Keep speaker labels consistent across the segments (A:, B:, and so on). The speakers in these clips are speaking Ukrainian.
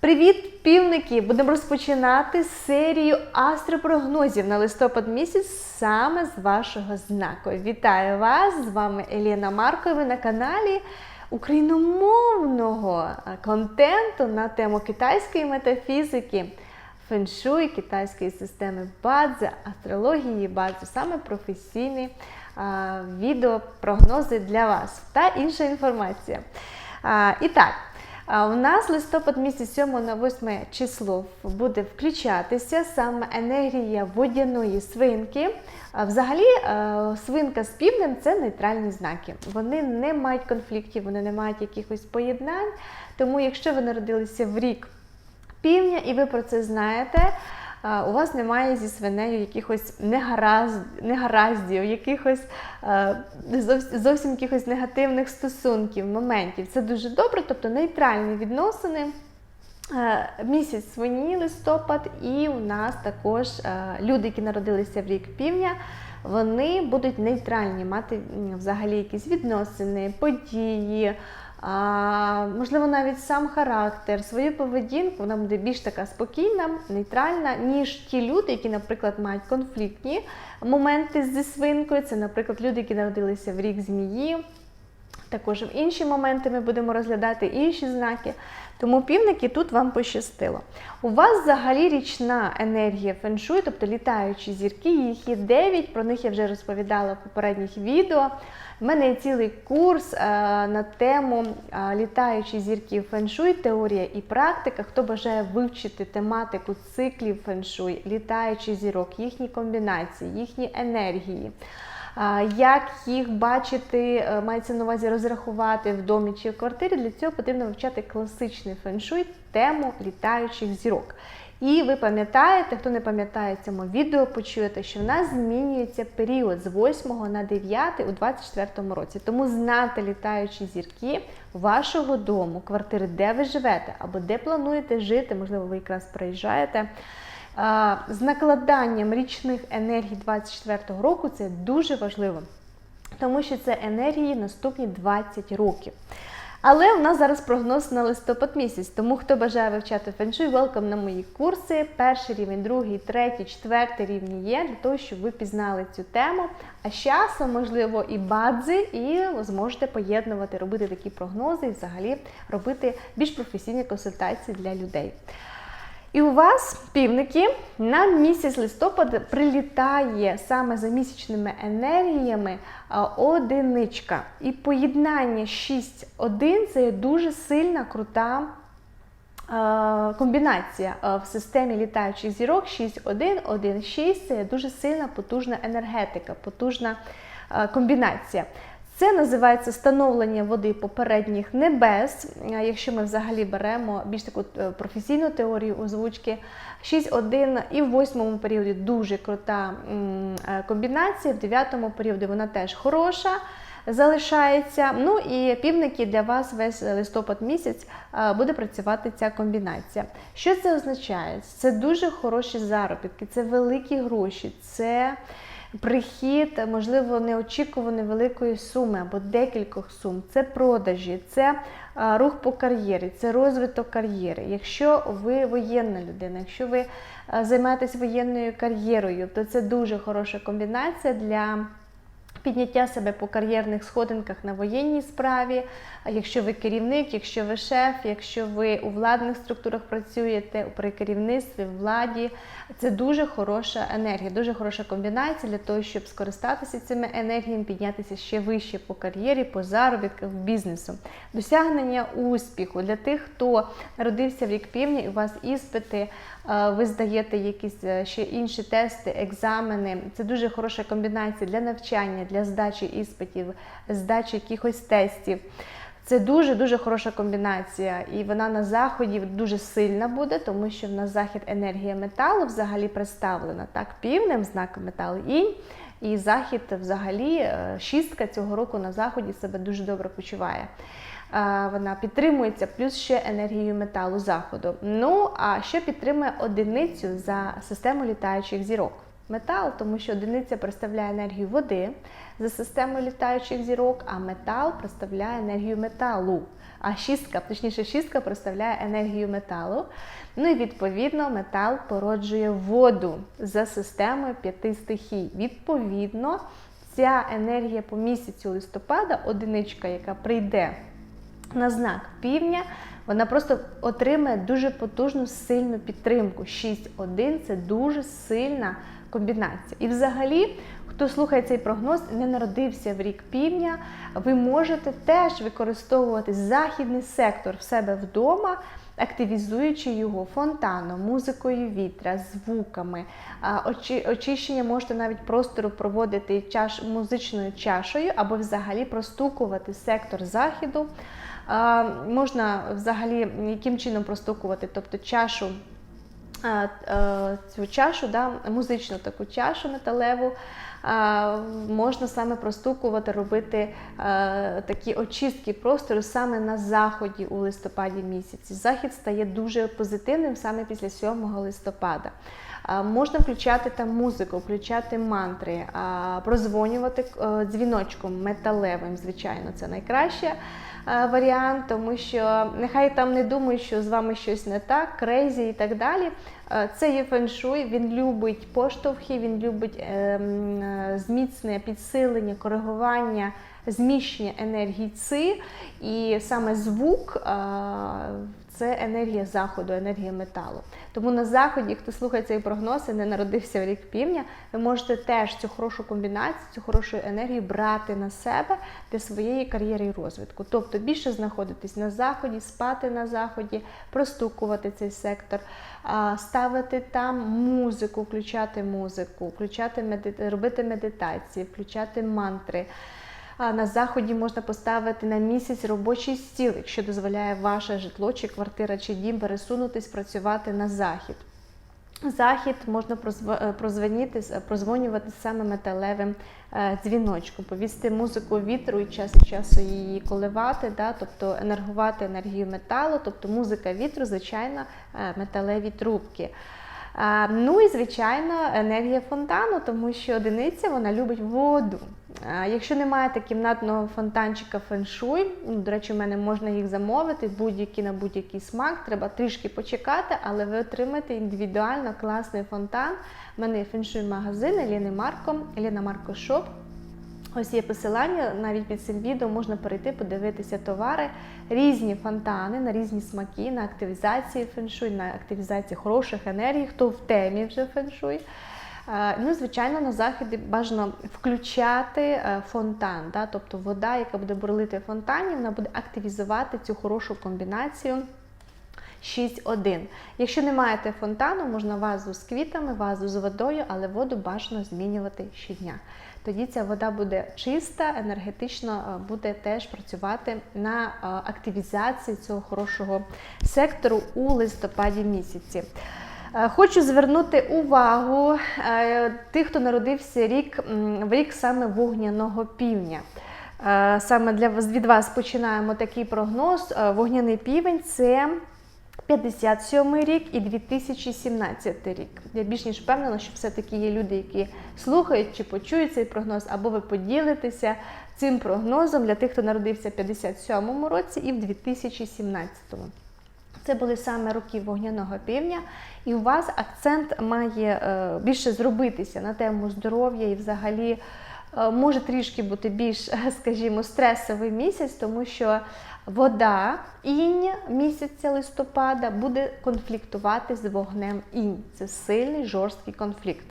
A: Привіт, півники! Будемо розпочинати серію астропрогнозів на листопад місяць саме з вашого знаку. Вітаю вас! З вами Еліна Маркова на каналі україномовного е, контенту на тему китайської метафізики, феншуй, китайської системи бадзи, астрології бадзи, саме професійні е, відеопрогнози для вас та інша інформація. А, І так. А У нас листопад місяць 7 на 8 число буде включатися саме енергія водяної свинки. Взагалі, е, свинка з півнем це нейтральні знаки. Вони не мають конфліктів, вони не мають якихось поєднань. Тому, якщо ви народилися в рік півня і ви про це знаєте, у вас немає зі свинею якихось негаразд, негараздів, якихось е, зовсім, якихось негативних стосунків, моментів. Це дуже добре, тобто нейтральні відносини. Е, Місяць свині, листопад, і у нас також е, люди, які народилися в рік півня, вони будуть нейтральні, мати взагалі якісь відносини, події, а, можливо, навіть сам характер, свою поведінку, вона буде більш така спокійна, нейтральна, ніж ті люди, які, наприклад, мають конфліктні моменти зі свинкою. Це, наприклад, люди, які народилися в рік змії. Також в інші моменти ми будемо розглядати інші знаки. Тому півники тут вам пощастило. У вас взагалі річна енергія феншуй, тобто літаючі зірки, їх є 9, про них я вже розповідала в попередніх відео. У мене є цілий курс е, на тему е, літаючі зірки феншуй, теорія і практика. Хто бажає вивчити тематику циклів феншуй, літаючих зірок, їхні комбінації, їхні енергії. Як їх бачити, е, мається на увазі розрахувати в домі чи в квартирі, для цього потрібно вивчати класичний феншуй, тему літаючих зірок. І ви пам'ятаєте, хто не пам'ятає цьому відео, почуєте, що в нас змінюється період з 8 на 9 у 24 році. Тому знати літаючі зірки вашого дому, квартири, де ви живете, або де плануєте жити, можливо, ви якраз приїжджаєте. З накладанням річних енергій 24 року це дуже важливо, тому що це енергії наступні 20 років. Але у нас зараз прогноз на листопад місяць, тому хто бажає вивчати феншуй, велкам на мої курси. Перший рівень, другий, третій, четвертий рівні є для того, щоб ви пізнали цю тему. А з часом, можливо, і бадзи, і зможете поєднувати, робити такі прогнози і взагалі робити більш професійні консультації для людей. І у вас, півники, на місяць листопада прилітає саме за місячними енергіями одиничка. І поєднання 6-1 це є дуже сильна, крута комбінація в системі літаючих зірок 6-1, 1-6 це дуже сильна, потужна енергетика, потужна комбінація. Це називається становлення води попередніх небес. Якщо ми взагалі беремо більш таку е, професійну теорію озвучки, 6-1 і в восьмому періоді дуже крута е, комбінація, в дев'ятому періоді вона теж хороша. Залишається. Ну і півники для вас весь листопад місяць е, буде працювати ця комбінація. Що це означає? Це дуже хороші заробітки, це великі гроші, це прихід, можливо, неочікуваної великої суми або декількох сум. Це продажі, це рух по кар'єрі, це розвиток кар'єри. Якщо ви воєнна людина, якщо ви займаєтесь воєнною кар'єрою, то це дуже хороша комбінація для. Підняття себе по кар'єрних сходинках на воєнній справі. Якщо ви керівник, якщо ви шеф, якщо ви у владних структурах працюєте при керівництві, владі, це дуже хороша енергія, дуже хороша комбінація для того, щоб скористатися цими енергіями, піднятися ще вище по кар'єрі, по заробітках, бізнесу. Досягнення успіху для тих, хто народився в рік півня, у вас іспити, е, ви здаєте якісь е, ще інші тести, екзамени. Це дуже хороша комбінація для навчання, для здачі іспитів, здачі якихось тестів. Це дуже-дуже хороша комбінація, і вона на заході дуже сильна буде, тому що в нас захід енергія металу взагалі представлена так півнем знаком металу інь. І захід, взагалі, е, шістка цього року на заході себе дуже добре почуває. Вона підтримується плюс ще енергією металу заходу. Ну а що підтримує одиницю за систему літаючих зірок? Метал, тому що одиниця представляє енергію води, за системою літаючих зірок, а метал представляє енергію металу. А шістка, точніше, шістка представляє енергію металу. Ну і відповідно метал породжує воду за системою п'яти стихій. Відповідно, ця енергія по місяцю листопада, одиничка, яка прийде на знак півдня, вона просто отримає дуже потужну сильну підтримку. 6-1 це дуже сильна комбінація. І взагалі, хто слухає цей прогноз, не народився в рік півдня, ви можете теж використовувати західний сектор в себе вдома. Активізуючи його фонтаном, музикою вітра, звуками, очищення можете навіть простору проводити чаш, музичною чашею або взагалі простукувати сектор західу. Можна взагалі яким чином простукувати, тобто чашу. Цю чашу, да, музичну таку чашу металеву, можна саме простукувати, робити такі очистки простору саме на заході у листопаді місяці. Захід стає дуже позитивним саме після 7 листопада. Можна включати там музику, включати мантри, прозвонювати е, дзвіночком металевим, звичайно, це найкраще. Варіант, тому що нехай там не думають, що з вами щось не так, крейзі і так далі. Це є феншуй, він любить поштовхи, він любить ем, зміцнення, підсилення, коригування, зміщення енергії ци. І саме звук це енергія заходу, енергія металу. Тому на заході, хто слухає цей прогноз і не народився в рік півдня, ви можете теж цю хорошу комбінацію, цю хорошу енергію брати на себе для своєї кар'єри і розвитку. Тобто більше знаходитись на заході, спати на заході, простукувати цей сектор, ставити там музику, включати музику, включати медит... робити медитації, включати мантри. На заході можна поставити на місяць робочий стіл, якщо дозволяє ваше житло, чи квартира, чи дім пересунутись, працювати на захід. Захід можна е, прозвонювати саме металевим е, дзвіночком, повісти музику вітру і час часу її коливати, да, тобто енергувати енергію металу, тобто музика вітру, звичайно, е, металеві трубки. Ну і, звичайно, енергія фонтану, тому що одиниця вона любить воду. Якщо не маєте кімнатного фонтанчика феншуй, ну, до речі, в мене можна їх замовити, будь-які на будь-який смак, треба трішки почекати, але ви отримаєте індивідуально класний фонтан. У мене є феншуй-магазин Еліни Марко, Еліна Марко Шоп. Ось є посилання, навіть під цим відео можна перейти, подивитися товари, різні фонтани на різні смаки, на активізації феншуй, на активізації хороших енергій, хто в темі вже феншуй. Ну, Звичайно, на заході бажано включати е, фонтан, да? тобто вода, яка буде бурлити в фонтані, вона буде активізувати цю хорошу комбінацію. 6-1. Якщо не маєте фонтану, можна вазу з квітами, вазу з водою, але воду бажано змінювати щодня. Тоді ця вода буде чиста, енергетично е, буде теж працювати на е, активізації цього хорошого сектору у листопаді місяці. Е, хочу звернути увагу тих, хто народився рік в рік саме вогняного півня. Саме для від вас починаємо такий прогноз. Вогняний півень це 57 рік і 2017 рік. Я більш ніж впевнена, що все-таки є люди, які слухають чи почують цей прогноз, або ви поділитеся цим прогнозом для тих, хто народився в 57 році і в 2017. Це були саме роки вогняного півня, і у вас акцент має е, більше зробитися на тему здоров'я і взагалі. Е, може трішки бути більш, скажімо, стресовий місяць, тому що вода інь місяця листопада буде конфліктувати з вогнем інь. Це сильний жорсткий конфлікт.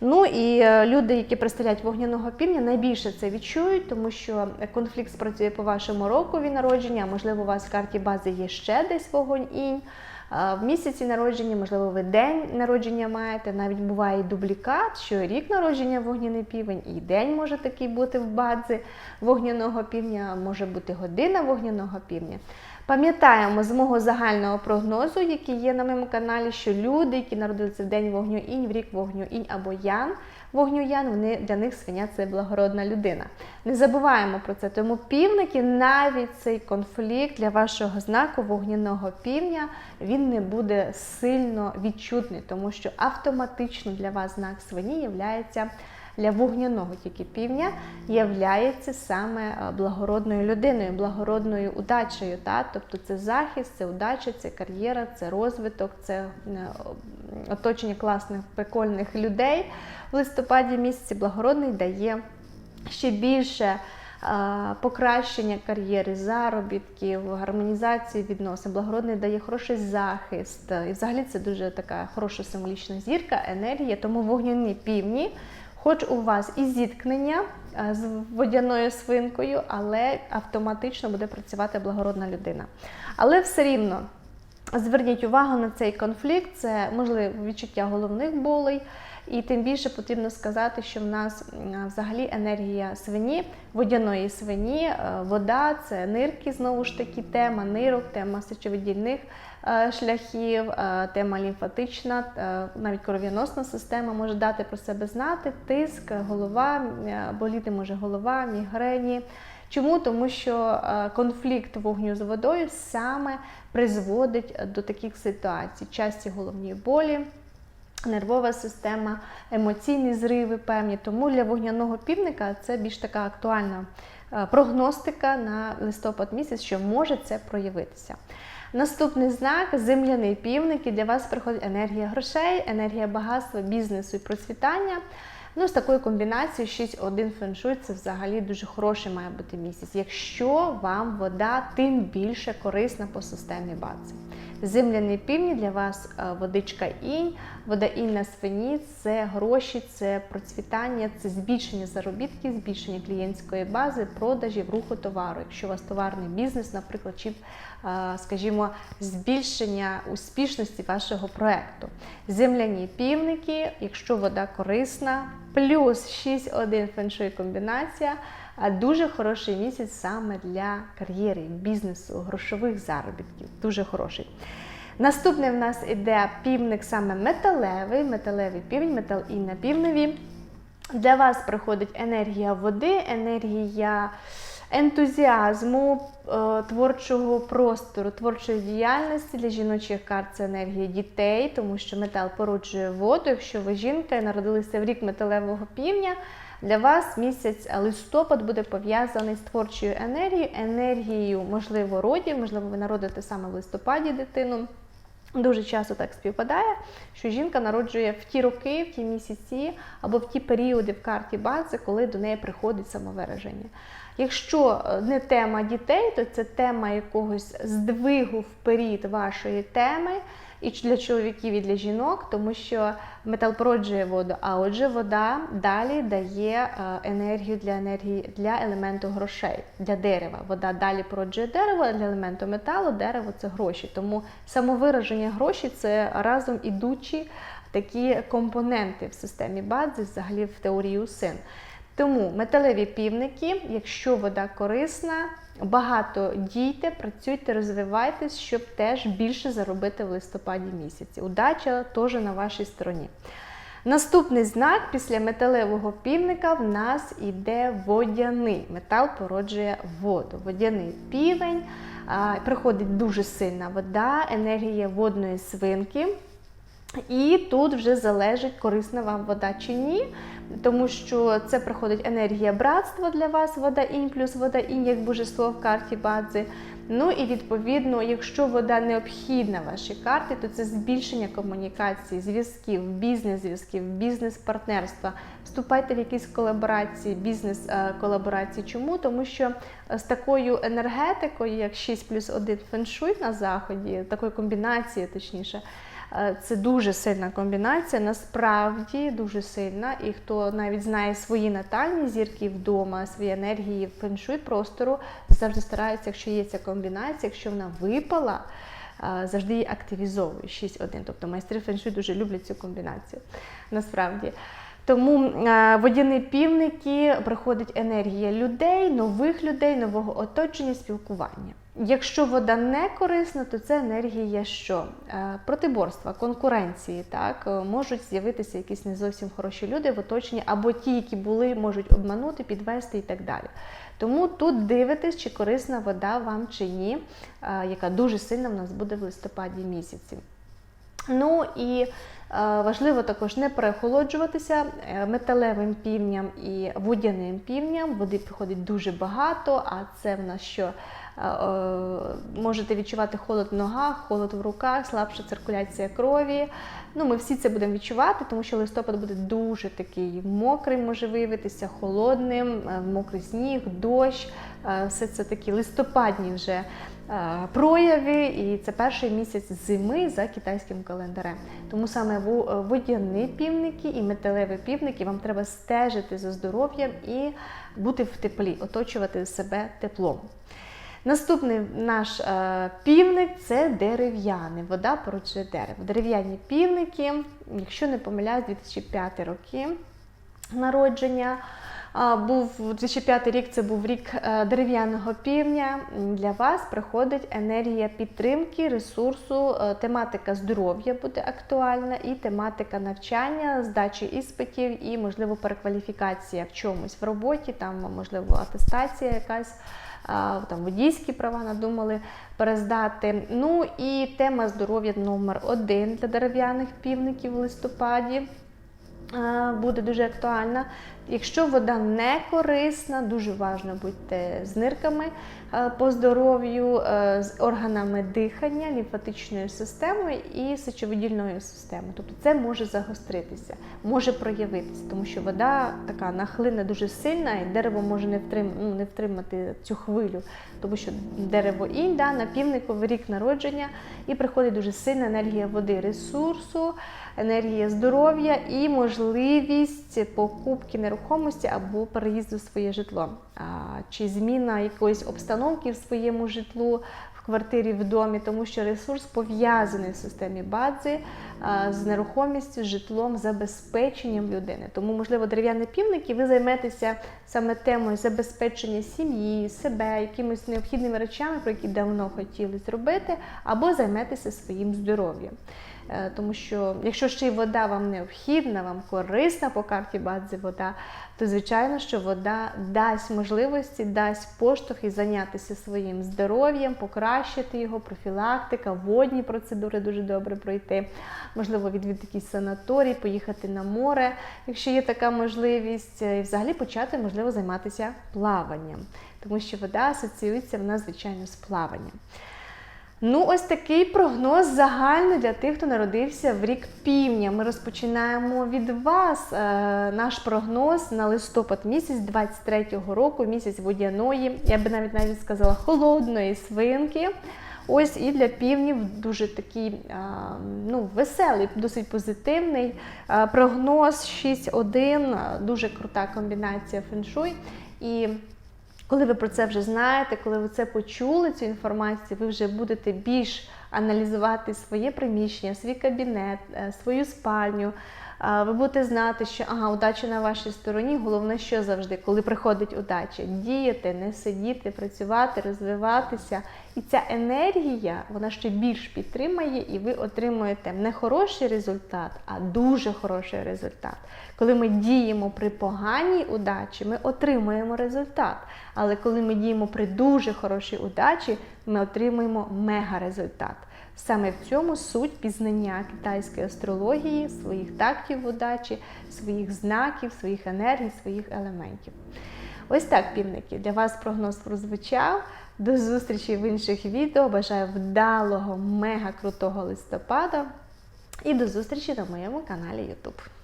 A: Ну і е, люди, які представляють вогняного півня, найбільше це відчують, тому що конфлікт спрацює по вашому рокові народження, можливо, у вас в карті бази є ще десь вогонь інь. В місяці народження, можливо, ви день народження маєте, навіть буває і дублікат, що рік народження вогняний півень, і день може такий бути в бадзі вогняного півня, може бути година вогняного півня. Пам'ятаємо з мого загального прогнозу, який є на моєму каналі, що люди, які народилися в день вогню інь, в рік вогню інь або ян, вогню ян, вони для них свиня це благородна людина. Не забуваємо про це. Тому півники, навіть цей конфлікт для вашого знаку вогняного півня, він не буде сильно відчутний, тому що автоматично для вас знак свині є для вогняного тільки півня являється саме е, благородною людиною, благородною удачею. Та? Тобто це захист, це удача, це кар'єра, це розвиток, це е, оточення класних прикольних людей в листопаді місяці. Благородний дає ще більше е, покращення кар'єри, заробітків, гармонізації відносин. Благородний дає хороший захист. І взагалі це дуже така хороша символічна зірка, енергія. Тому вогняні півні, хоч у вас і зіткнення е, з водяною свинкою, але автоматично буде працювати благородна людина. Але все рівно. Зверніть увагу на цей конфлікт, це можливо відчуття головних болей, і тим більше потрібно сказати, що в нас взагалі енергія свині, водяної свині, е, вода це нирки, знову ж таки, тема нирок, тема сечовидільних е, шляхів, е, тема лімфатична, навіть кров'яносна система може дати про себе знати, тиск, голова, боліти може голова, мігрені. Чому? Тому що конфлікт вогню з водою саме призводить до таких ситуацій: часті головні болі, нервова система, емоційні зриви певні. Тому для вогняного півника це більш така актуальна е, прогностика на листопад місяць, що може це проявитися. Наступний знак земляний півник, і для вас приходить енергія грошей, енергія багатства, бізнесу і процвітання. Ну, з такою комбінацією 6-1 феншуй це взагалі дуже хороший має бути місяць. Якщо вам вода тим більше корисна по системі бази. Земляні півні для вас е, водичка інь, вода інь на свині це гроші, це процвітання, це збільшення заробітків, збільшення клієнтської бази, продажів, руху товару. Якщо у вас товарний бізнес, наприклад, чи, е, скажімо, збільшення успішності вашого проекту. Земляні півники, якщо вода корисна, плюс 6-1 феншуй комбінація. Дуже хороший місяць саме для кар'єри, бізнесу, грошових заробітків. Дуже хороший. Наступний в нас іде півник саме металевий, металевий півень, метал і на півневі. Для вас приходить енергія води, енергія ентузіазму, е, творчого простору, творчої діяльності для жіночих карт це енергія дітей, тому що метал породжує воду. Якщо ви жінка і народилися в рік металевого півня, для вас місяць листопад буде пов'язаний з творчою енергією, енергією, можливо, родів, можливо, ви народите саме в листопаді дитину. Дуже часто так співпадає, що жінка народжує в ті роки, в ті місяці або в ті періоди в карті бази, коли до неї приходить самовираження. Якщо е, не тема дітей, то це тема якогось здвигу вперед вашої теми і для чоловіків, і для жінок, тому що метал породжує воду, а отже, вода далі дає е, енергію для енергії для елементу грошей, для дерева. Вода далі породжує дерево, для елементу металу дерево це гроші. Тому самовираження гроші це разом ідучі такі компоненти в системі бадзи, взагалі в теорії УСИН. Тому металеві півники, якщо вода корисна, багато дійте, працюйте, розвивайтесь, щоб теж більше заробити в листопаді місяці. Удача теж на вашій стороні. Наступний знак після металевого півника в нас іде водяний. Метал породжує воду. Водяний півень, приходить дуже сильна вода, енергія водної свинки. І тут вже залежить, корисна вам вода чи ні, тому що це приходить енергія братства для вас, вода інь плюс вода інь, як божество в карті бадзи. Ну і відповідно, якщо вода необхідна вашій карті, то це збільшення комунікації, зв'язків, бізнес-зв'язків, бізнес-партнерства. Вступайте в якісь колаборації, бізнес-колаборації. Чому? Тому що з такою енергетикою, як 6 плюс 1 феншуй на заході, такою комбінацією, точніше. Е, Це дуже сильна комбінація, насправді дуже сильна. І хто навіть знає свої натальні зірки вдома, свої енергії феншуй простору, завжди старається, якщо є ця комбінація, якщо вона випала, е, завжди її активізовує 6-1. Тобто майстри феншуй дуже люблять цю комбінацію. Насправді. Тому е, водяні півники приходить енергія людей, нових людей, нового оточення, спілкування. Якщо вода не корисна, то це енергія що? Е, Протиборства, конкуренції. Так? Е, Можуть з'явитися якісь не зовсім хороші люди в оточенні, або ті, які були, можуть обманути, підвести і так далі. Тому тут дивитесь, чи корисна вода вам чи ні, е, яка дуже сильна в нас буде в листопаді місяці. Ну і важливо також не переохолоджуватися металевим півням і водяним півням. Води приходить дуже багато, а це в нас що можете відчувати холод в ногах, холод в руках, слабша циркуляція крові. Ну, ми всі це будемо відчувати, тому що листопад буде дуже такий мокрий, може виявитися, холодним, е, мокрий сніг, дощ. Е, Все це такі листопадні вже е, прояви, і це перший місяць зими за китайським календарем. Тому саме во- е, водяні півники і металеві півники вам треба стежити за здоров'ям і бути в теплі, оточувати себе теплом. Наступний наш е, півник це дерев'яний. Вода породжує дерево. Дерев'яні півники, якщо не помиляюсь, 2005 роки народження. Був 2005 рік це був рік е, дерев'яного півня. Для вас приходить енергія підтримки, ресурсу, е, тематика здоров'я буде актуальна, і тематика навчання, здачі іспитів і, можливо, перекваліфікація в чомусь в роботі, там, можливо, атестація якась. Там водійські права надумали перездати. Ну і тема здоров'я номер один для дерев'яних півників в листопаді е, буде дуже актуальна. Якщо вода не корисна, дуже важливо бути з нирками е, по здоров'ю, е, з органами дихання, лімфатичною системою і сечовидільною системою. Тобто це може загостритися, може проявитися, тому що вода така нахлине дуже сильна, і дерево може не, втрим, ну, не втримати цю хвилю, тому що дерево інь да, на півниковий рік народження і приходить дуже сильна енергія води, ресурсу, енергія здоров'я і можливість покупки нерухомості або переїзду в своє житло, чи зміна якоїсь обстановки в своєму житлу. В квартирі в домі, тому що ресурс пов'язаний в системі бадзи з нерухомістю, з житлом, забезпеченням людини. Тому, можливо, дерев'яні півники, ви займетеся саме темою забезпечення сім'ї, себе, якимись необхідними речами, про які давно хотіли зробити, або займетеся своїм здоров'ям. Е, Тому що якщо ще й вода вам необхідна, вам корисна по карті Бадзи вода, то звичайно, що вода дасть можливості, дасть поштовх і зайнятися своїм здоров'ям, покращити його, профілактика, водні процедури дуже добре пройти. Можливо, відвідати якийсь санаторій, поїхати на море, якщо є така можливість, е, і взагалі почати, можливо, займатися плаванням, тому що вода асоціюється в нас, звичайно, з плаванням. Ну, ось такий прогноз загальний для тих, хто народився в рік півня. Ми розпочинаємо від вас е, наш прогноз на листопад місяць 23-го року, місяць водяної, я би навіть навіть сказала, холодної свинки. Ось і для півнів дуже такий ну, веселий, досить позитивний прогноз 6-1, дуже крута комбінація феншуй. І коли ви про це вже знаєте, коли ви це почули, цю інформацію, ви вже будете більш аналізувати своє приміщення, свій кабінет, е, свою спальню. Ви будете знати, що ага, удача на вашій стороні. Головне, що завжди, коли приходить удача, діяти, не сидіти, працювати, розвиватися. І ця енергія вона ще більш підтримає, і ви отримуєте не хороший результат, а дуже хороший результат. Коли ми діємо при поганій удачі, ми отримуємо результат. Але коли ми діємо при дуже хорошій удачі, ми отримуємо мега-результат. Саме в цьому суть пізнання китайської астрології, своїх тактів удачі, своїх знаків, своїх енергій, своїх елементів. Ось так, півники, для вас прогноз прозвучав. До зустрічі в інших відео. Бажаю вдалого, мега крутого листопада. І до зустрічі на моєму каналі YouTube.